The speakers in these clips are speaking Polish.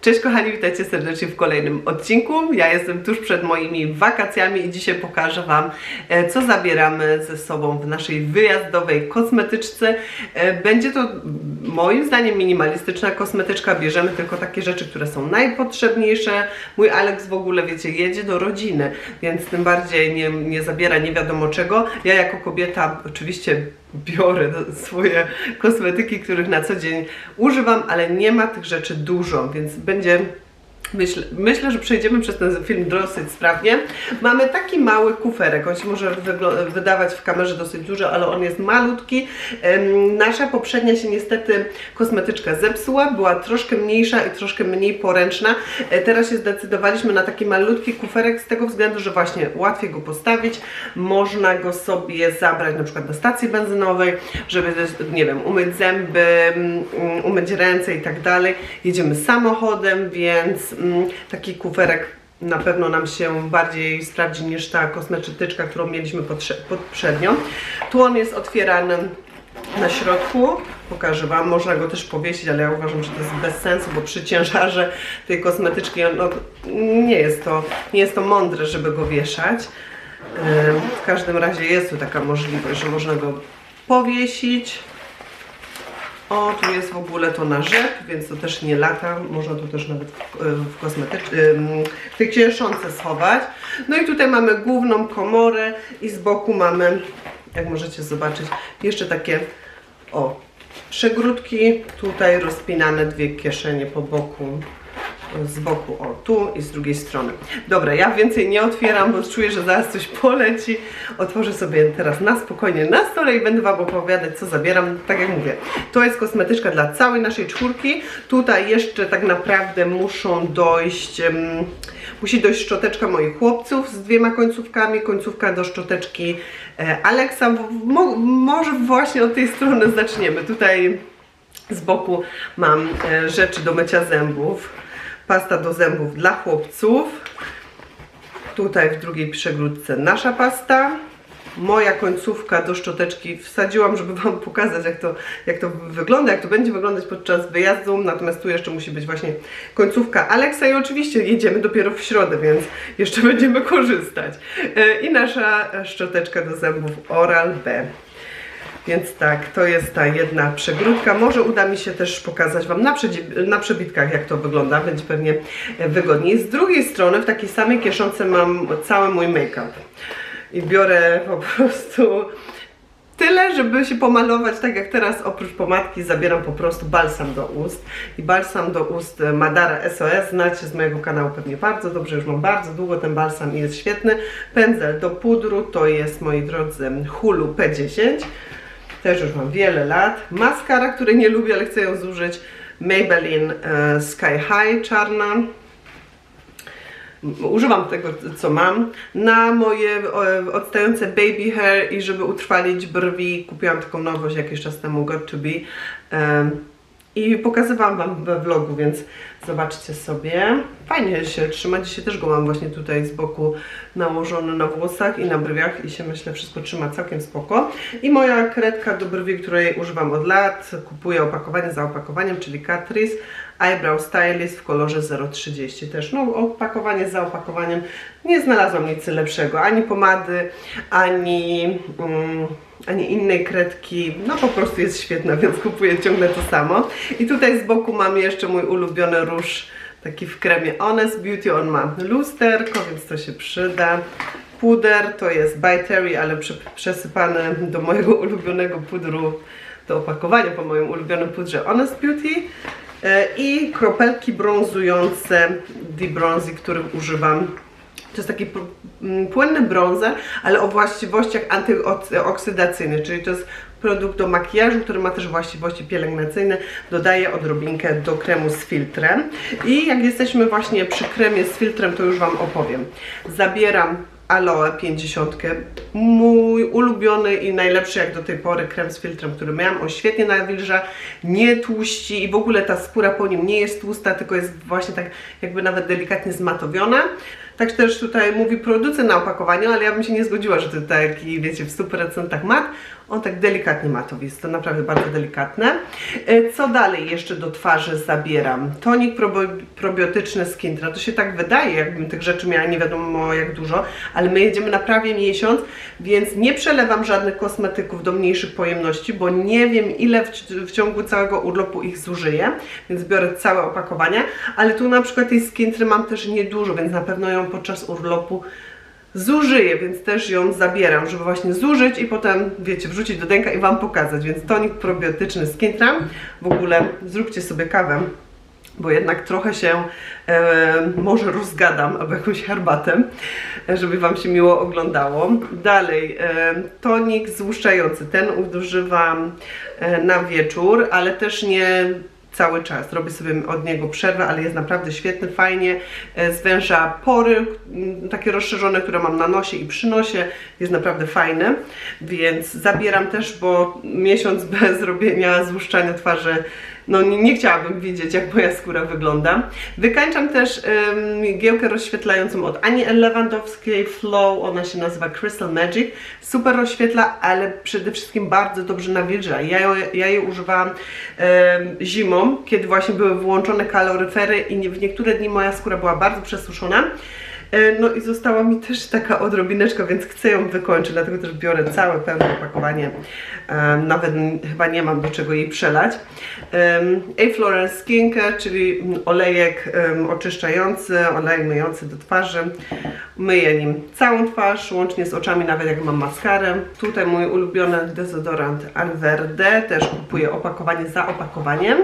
Cześć kochani, witajcie serdecznie w kolejnym odcinku. Ja jestem tuż przed moimi wakacjami i dzisiaj pokażę Wam, e, co zabieramy ze sobą w naszej wyjazdowej kosmetyczce. E, Będzie to moim zdaniem minimalistyczna kosmetyczka. Bierzemy tylko takie rzeczy, które są najpotrzebniejsze. Mój Alex w ogóle, wiecie, jedzie do rodziny, więc tym bardziej nie, nie zabiera nie wiadomo czego. Ja jako kobieta oczywiście biorę swoje kosmetyki, których na co dzień używam, ale nie ma tych rzeczy dużo, więc będzie. Myślę, myślę, że przejdziemy przez ten film dosyć sprawnie. Mamy taki mały kuferek. On się może wydawać w kamerze dosyć duży, ale on jest malutki. Nasza poprzednia się niestety kosmetyczka zepsuła, była troszkę mniejsza i troszkę mniej poręczna. E, teraz się zdecydowaliśmy na taki malutki kuferek z tego względu, że właśnie łatwiej go postawić. Można go sobie zabrać na przykład na stacji benzynowej, żeby, nie wiem, umyć zęby, mm, umyć ręce i tak dalej. Jedziemy samochodem, więc taki kuferek na pewno nam się bardziej sprawdzi niż ta kosmetyczka, którą mieliśmy poprzednio. Tu on jest otwierany na środku. Pokażę Wam, można go też powiesić, ale ja uważam, że to jest bez sensu, bo przy ciężarze tej kosmetyczki no, nie, jest to, nie jest to mądre, żeby go wieszać. W każdym razie jest tu taka możliwość, że można go powiesić. O, tu jest w ogóle to na rzep, więc to też nie lata. Można to też nawet w, w kosmetycznym, w tej kieszonce schować. No i tutaj mamy główną komorę i z boku mamy, jak możecie zobaczyć, jeszcze takie, o, przegródki. Tutaj rozpinane dwie kieszenie po boku z boku, o tu i z drugiej strony. Dobra, ja więcej nie otwieram, bo czuję, że zaraz coś poleci. Otworzę sobie teraz na spokojnie na stole i będę Wam opowiadać, co zabieram. Tak jak mówię, to jest kosmetyczka dla całej naszej czwórki. Tutaj jeszcze tak naprawdę muszą dojść, em, musi dojść szczoteczka moich chłopców z dwiema końcówkami, końcówka do szczoteczki e, Alexa. Mo, może właśnie od tej strony zaczniemy. Tutaj z boku mam e, rzeczy do mycia zębów. Pasta do zębów dla chłopców. Tutaj w drugiej przegródce nasza pasta. Moja końcówka do szczoteczki wsadziłam, żeby Wam pokazać, jak to, jak to wygląda, jak to będzie wyglądać podczas wyjazdu. Natomiast tu jeszcze musi być właśnie końcówka Alexa i oczywiście jedziemy dopiero w środę, więc jeszcze będziemy korzystać. E, I nasza szczoteczka do zębów Oral B. Więc tak, to jest ta jedna przegródka. Może uda mi się też pokazać Wam na, na przebitkach, jak to wygląda. Będzie pewnie wygodniej. Z drugiej strony, w takiej samej kieszonce mam cały mój make-up. I biorę po prostu tyle, żeby się pomalować, tak jak teraz oprócz pomadki zabieram po prostu balsam do ust. I balsam do ust Madara SOS, znacie z mojego kanału pewnie bardzo dobrze, już mam bardzo długo ten balsam i jest świetny. Pędzel do pudru to jest, moi drodzy, Hulu P10. Też już mam wiele lat. Maskara, której nie lubię, ale chcę ją zużyć. Maybelline e, Sky High czarna. Używam tego, co mam. Na moje odstające baby hair i żeby utrwalić brwi, kupiłam taką nowość jakiś czas temu, Got To Be. I pokazywałam Wam we vlogu, więc zobaczcie sobie. Fajnie się trzyma. Dzisiaj też go mam właśnie tutaj z boku nałożony na włosach i na brwiach i się myślę wszystko trzyma całkiem spoko. I moja kredka do brwi, której używam od lat. Kupuję opakowanie za opakowaniem, czyli Catrice Eyebrow Stylist w kolorze 030 też. No opakowanie za opakowaniem. Nie znalazłam nic lepszego. Ani pomady, ani... Mm, ani innej kredki, no po prostu jest świetna, więc kupuję ciągle to samo. I tutaj z boku mam jeszcze mój ulubiony róż, taki w kremie Honest Beauty, on ma lusterko, więc to się przyda. Puder to jest by Terry, ale prze, przesypany do mojego ulubionego pudru, do opakowania po moim ulubionym pudrze Honest Beauty. E, I kropelki brązujące The Bronzy, których używam to jest taki płynny bronzer, ale o właściwościach antyoksydacyjnych, czyli to jest produkt do makijażu, który ma też właściwości pielęgnacyjne. Dodaję odrobinkę do kremu z filtrem. I jak jesteśmy właśnie przy kremie z filtrem, to już Wam opowiem. Zabieram Aloe 50, mój ulubiony i najlepszy jak do tej pory krem z filtrem, który miałam. On świetnie nawilża, nie tłuści i w ogóle ta skóra po nim nie jest tłusta, tylko jest właśnie tak jakby nawet delikatnie zmatowiona. Tak też tutaj mówi producent na opakowaniu, ale ja bym się nie zgodziła, że to taki, wiecie, w 100% mat. On tak delikatnie matowy, jest to naprawdę bardzo delikatne. E, Co dalej jeszcze do twarzy zabieram? Tonik probiotyczny z Kintra. To się tak wydaje, jakbym tych rzeczy miała nie wiadomo jak dużo, ale my jedziemy na prawie miesiąc, więc nie przelewam żadnych kosmetyków do mniejszych pojemności, bo nie wiem ile w, w ciągu całego urlopu ich zużyję, więc biorę całe opakowania, ale tu na przykład tej Skintry mam też niedużo, więc na pewno ją podczas urlopu zużyję, więc też ją zabieram, żeby właśnie zużyć i potem, wiecie, wrzucić do denka i Wam pokazać. Więc tonik probiotyczny z. W ogóle zróbcie sobie kawę, bo jednak trochę się e, może rozgadam albo jakąś herbatę, żeby Wam się miło oglądało. Dalej, e, tonik złuszczający. Ten używam e, na wieczór, ale też nie cały czas. Robię sobie od niego przerwę, ale jest naprawdę świetny, fajnie e, zwęża pory, takie rozszerzone, które mam na nosie i przy nosie. Jest naprawdę fajny, więc zabieram też, bo miesiąc bez robienia złuszczania twarzy no nie, chciałabym widzieć, jak moja skóra wygląda. Wykańczam też ym, mgiełkę rozświetlającą od Ani. Lewandowskiej Flow, ona się nazywa Crystal Magic. Super rozświetla, ale przede wszystkim bardzo dobrze nawilża. Ja, ja jej używałam ym, zimą, kiedy właśnie były wyłączone kaloryfery i nie, w niektóre dni moja skóra była bardzo przesuszona. E, No i została mi też taka odrobineczka, więc chcę ją wykończyć, dlatego też biorę całe pełne opakowanie. E, Nawet chyba nie mam do czego jej przelać. Em, A Florence Skincare, czyli olejek oczyszczający, olej myjący do twarzy. Myję nim całą twarz, łącznie z oczami, nawet jak mam maskarę. Tutaj mój ulubiony dezodorant Alverde, też kupuję opakowanie za opakowaniem.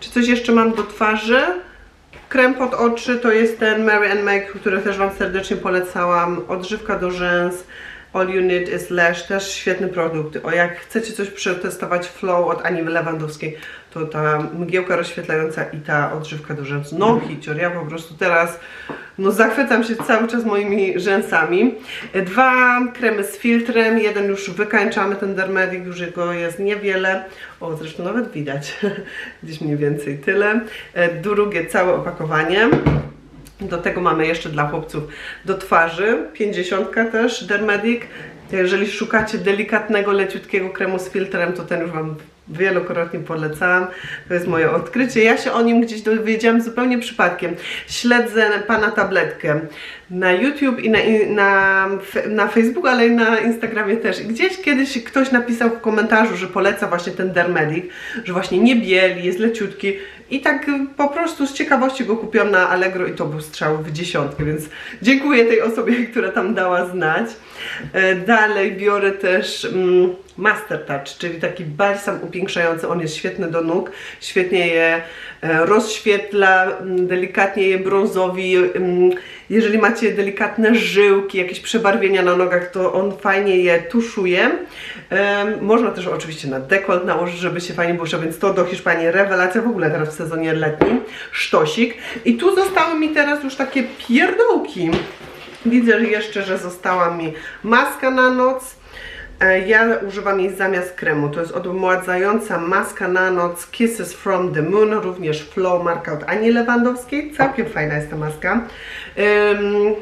Czy coś jeszcze mam do twarzy? Krem pod oczy to jest ten Mary and Make, który też Wam serdecznie polecałam. Odżywka do rzęs. All You Need is Lash, też świetny produkt. O, jak chcecie coś przetestować Flow od Ani Lewandowskiej, to ta mgiełka rozświetlająca i ta odżywka do rzęs. No hicior, ja po prostu teraz no zachwycam się cały czas moimi rzęsami. Dwa kremy z filtrem, jeden już wykańczamy, ten Dermedic, już go jest niewiele. O, zresztą nawet widać, gdzieś mniej więcej tyle. E, Drugie całe opakowanie. Do tego mamy jeszcze dla chłopców do twarzy, 50 też Dermedic. Jeżeli szukacie delikatnego, leciutkiego kremu z filtrem, to ten już Wam wielokrotnie polecałam. To jest moje odkrycie. Ja się o nim gdzieś dowiedziałam zupełnie przypadkiem. Śledzę pana tabletkę na YouTube i na, na, na Facebooku, ale i na Instagramie też. I gdzieś kiedyś ktoś napisał w komentarzu, że poleca właśnie ten Dermedic, że właśnie nie bieli, jest leciutki. I tak po prostu z ciekawości go kupiłam na Allegro i to był strzał w dziesiątkę, więc dziękuję tej osobie, która tam dała znać. E, Dalej biorę też mm, Master Touch, czyli taki balsam upiększający. On jest świetny do nóg, świetnie je e, rozświetla, mm, delikatnie je brązowi. Jeżeli macie delikatne żyłki, jakieś przebarwienia na nogach, to on fajnie je tuszuje. Można też oczywiście na dekolt nałożyć, żeby się fajnie błyszczał, więc to do Hiszpanii rewelacja w ogóle teraz w sezonie letnim. Sztosik. I tu zostały mi teraz już takie pierdołki. Widzę jeszcze, że została mi maska na noc. E, Ja używam jej zamiast kremu. To jest odmładzająca maska na noc Kisses from the Moon, również Flow marka od Ani Lewandowskiej. Całkiem fajna jest ta maska. Ym,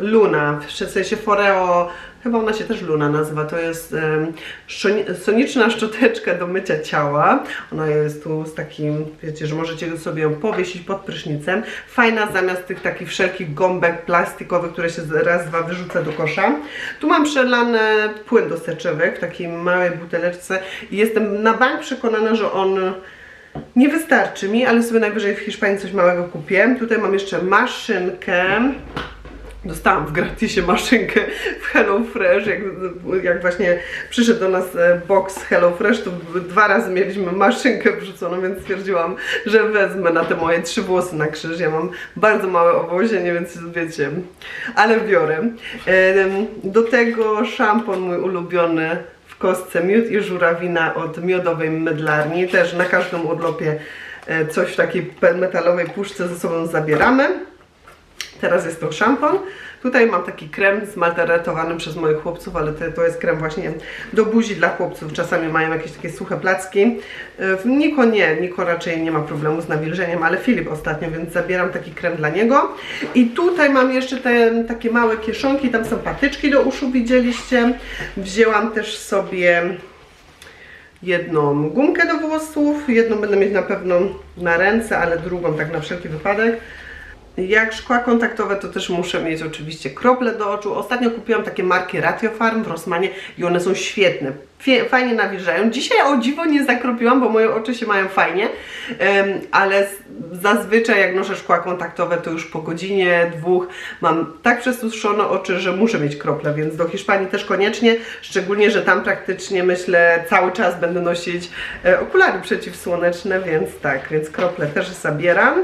Luna, w sensie Foreo, chyba ona się też Luna nazywa, to jest um, soniczna szczoteczka do mycia ciała. Ona jest tu z takim, wiecie, że możecie sobie ją powiesić pod prysznicem. Fajna zamiast tych takich wszelkich gąbek plastikowych, które się raz, dwa wyrzuca do kosza. Tu mam przelany płyn do soczewek w takiej małej buteleczce i jestem na bank przekonana, że on nie wystarczy mi, ale sobie najwyżej w Hiszpanii coś małego kupię. Tutaj mam jeszcze maszynkę. Dostałam w gratisie maszynkę w Hello Fresh, jak, jak właśnie przyszedł do nas e, box Hello Fresh, to dwa razy mieliśmy maszynkę wrzuconą, więc stwierdziłam, że wezmę na te moje trzy włosy na krzyż. Ja mam bardzo małe owozienie, więc wiecie, ale biorę. Do tego szampon mój ulubiony w kostce miód i żurawina od miodowej mydlarni. Też na każdym urlopie e, coś w takiej metalowej puszce ze sobą zabieramy. Teraz jest to szampon. Tutaj mam taki krem zmalteretowany przez moich chłopców, ale to, to jest krem właśnie do buzi dla chłopców. Czasami mają jakieś takie suche placki. Niko nie, Niko raczej nie ma problemu z nawilżeniem, ale Filip ostatnio, więc zabieram taki krem dla niego. I tutaj mam jeszcze te takie małe kieszonki, tam są patyczki do uszu, widzieliście. Wzięłam też sobie jedną gumkę do włosów, jedną będę mieć na pewno na ręce, ale drugą tak na wszelki wypadek. Jak szkła kontaktowe, to też muszę mieć oczywiście krople do oczu. Ostatnio kupiłam takie marki Ratiofarm w Rossmanie i one są świetne. Fajnie nawilżają. Dzisiaj o dziwo nie zakropiłam, bo moje oczy się mają fajnie, ale zazwyczaj jak noszę szkła kontaktowe, to już po godzinie, dwóch mam tak przesuszone oczy, że muszę mieć krople, więc do Hiszpanii też koniecznie, szczególnie, że tam praktycznie myślę cały czas będę nosić e, okulary przeciwsłoneczne, więc tak, więc krople też zabieram.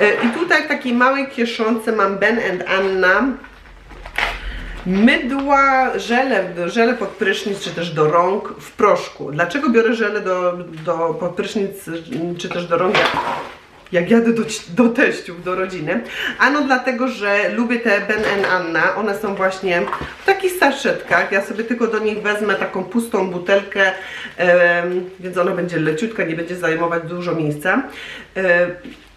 E, I tutaj w takiej małej kieszonce mam Ben Anna mydła, żele, żele pod prysznic, czy też do rąk w proszku. Dlaczego biorę żele do, do pod prysznic, czy też do rąk? Jak- jadę do, do teściów, do rodziny. Ano dlatego, że lubię te Ben Anna. One są właśnie w takich saszetkach. Ja sobie tylko do nich wezmę taką pustą butelkę, więc ona będzie leciutka, nie będzie zajmować dużo miejsca.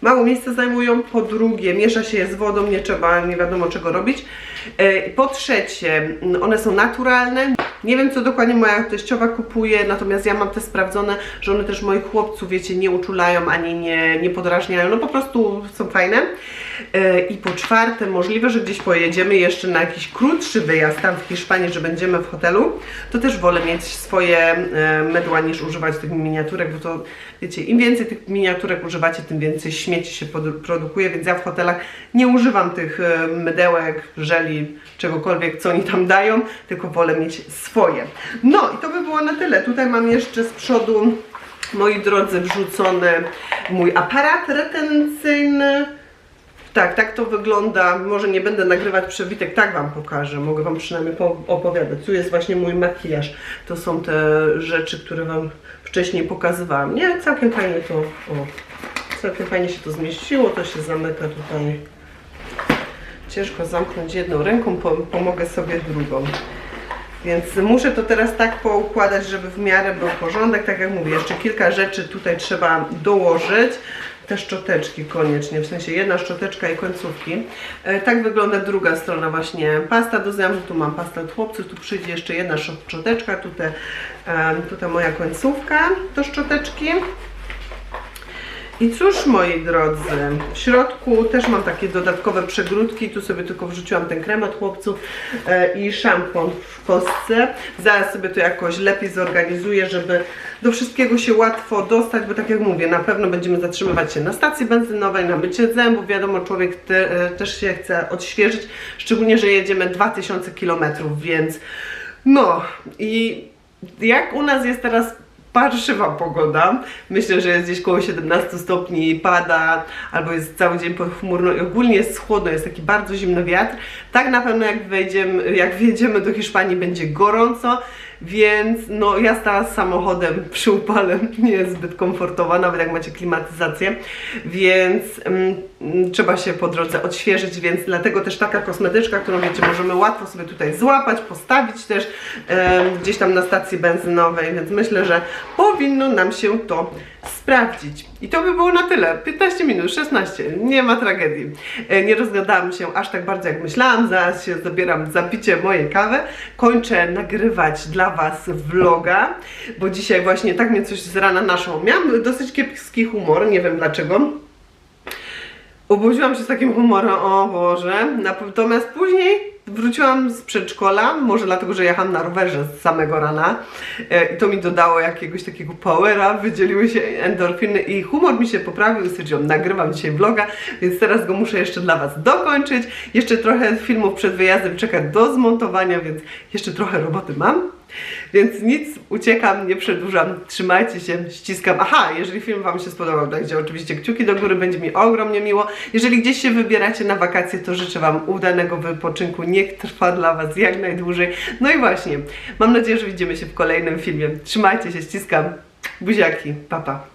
Mało miejsca zajmują. Po drugie, miesza się je z wodą, nie trzeba nie wiadomo czego robić. E, Po trzecie, mm, one są naturalne. Nie wiem, co dokładnie moja teściowa kupuje, natomiast ja mam te sprawdzone, że one też moich chłopców, wiecie, nie uczulają ani nie, nie podrażniają. No po prostu są fajne. E, I po czwarte, możliwe, że gdzieś pojedziemy jeszcze na jakiś krótszy wyjazd tam w Hiszpanii, że będziemy w hotelu, to też wolę mieć swoje e, mydła niż używać tych miniaturek, bo to wiecie, im więcej tych miniaturek używacie, tym więcej śmieci się produkuje, więc ja w hotelach nie używam tych e, mydełek, żeli, czegokolwiek, co oni tam dają, tylko wolę mieć swoje. No i to by było na tyle. Tutaj mam jeszcze z przodu, moi drodzy, wrzucony mój aparat retencyjny. Tak, tak to wygląda. Może nie będę nagrywać przewitek, tak Wam pokażę. Mogę Wam przynajmniej po- opowiadać. Tu jest właśnie mój makijaż. To są te rzeczy, które Wam wcześniej pokazywałam. Nie, całkiem fajnie to, o, całkiem fajnie się to zmieściło. To się zamyka tutaj. Ciężko zamknąć jedną ręką, po, pomogę sobie drugą. Więc muszę to teraz tak poukładać, żeby w miarę był porządek. Tak jak mówię, jeszcze kilka rzeczy tutaj trzeba dołożyć. Te szczoteczki koniecznie, w sensie jedna szczoteczka i końcówki. E, tak wygląda druga strona właśnie pasta do zębów. Tu mam pastę od chłopców, tu przyjdzie jeszcze jedna szczoteczka, tutaj, e, tutaj moja końcówka do szczoteczki. I cóż, moi drodzy, w środku też mam takie dodatkowe przegródki. Tu sobie tylko wrzuciłam ten krem od chłopców e, i szampon w kostce. Zaraz sobie to jakoś lepiej zorganizuję, żeby do wszystkiego się łatwo dostać, bo tak jak mówię, na pewno będziemy zatrzymywać się na stacji benzynowej, na mycie zębów. Wiadomo, człowiek te, e, też się chce odświeżyć, szczególnie, że jedziemy 2000 km, więc no i jak u nas jest teraz parszywa pogoda. Myślę, że jest gdzieś koło 17 stopni, pada, albo jest cały dzień pochmurno i ogólnie jest chłodno, jest taki bardzo zimny wiatr. Tak na pewno jak wejdziemy, jak wjedziemy do Hiszpanii będzie gorąco, więc no jazda samochodem przy upale nie jest zbyt komfortowa, nawet jak macie klimatyzację, więc mm, trzeba się po drodze odświeżyć, więc dlatego też taka kosmetyczka, którą wiecie, możemy łatwo sobie tutaj złapać, postawić też em, gdzieś tam na stacji benzynowej, więc myślę, że powinno nam się to sprawdzić. I to by było na tyle. 15 minut, 16, nie ma tragedii. E, Nie rozgadałam się aż tak bardzo jak myślałam, zaraz się zabieram za picie mojej kawy. Kończę nagrywać dla Was vloga, bo dzisiaj właśnie tak mnie coś z rana naszło. Miałam dosyć kiepski humor, nie wiem dlaczego. Obudziłam się z takim humorem, o Boże. Natomiast później wróciłam z przedszkola, może dlatego, że jechałam na rowerze z samego rana e, i to mi dodało jakiegoś takiego powera, wydzieliły się endorfiny i humor mi się poprawił. Stwierdziłam, nagrywam dzisiaj vloga, więc teraz go muszę jeszcze dla Was dokończyć. Jeszcze trochę filmów przed wyjazdem czeka do zmontowania, więc jeszcze trochę roboty mam. Więc nic, uciekam, nie przedłużam, trzymajcie się, ściskam. Aha, jeżeli film Wam się spodobał, dajcie oczywiście kciuki do góry, będzie mi ogromnie miło. Jeżeli gdzieś się wybieracie na wakacje, to życzę Wam udanego wypoczynku, niech trwa dla Was jak najdłużej. No i właśnie, mam nadzieję, że widzimy się w kolejnym filmie. Trzymajcie się, ściskam, buziaki, papa. Pa.